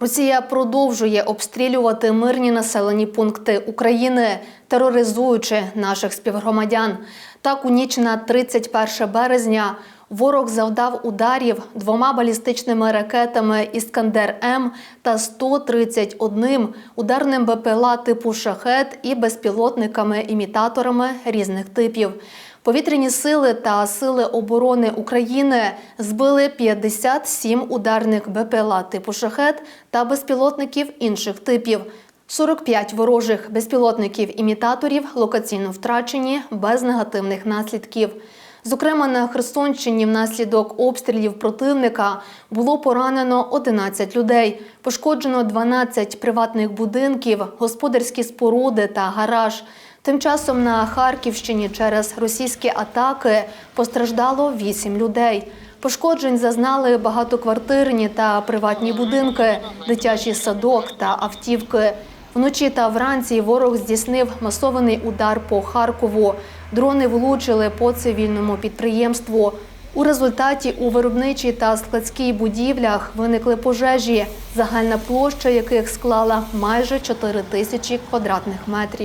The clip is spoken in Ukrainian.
Росія продовжує обстрілювати мирні населені пункти України, тероризуючи наших співгромадян. Так, у ніч на 31 березня ворог завдав ударів двома балістичними ракетами Іскандер М та 131 ударним БПЛА типу Шахет і безпілотниками-імітаторами різних типів. Повітряні сили та сили оборони України збили 57 ударних БПЛА типу шахет та безпілотників інших типів. 45 ворожих безпілотників-імітаторів локаційно втрачені без негативних наслідків. Зокрема, на Херсонщині внаслідок обстрілів противника було поранено 11 людей, пошкоджено 12 приватних будинків, господарські споруди та гараж. Тим часом на Харківщині через російські атаки постраждало 8 людей. Пошкоджень зазнали багатоквартирні та приватні будинки, дитячий садок та автівки. Вночі та вранці ворог здійснив масований удар по Харкову. Дрони влучили по цивільному підприємству. У результаті у виробничій та складській будівлях виникли пожежі, загальна площа яких склала майже 4 тисячі квадратних метрів.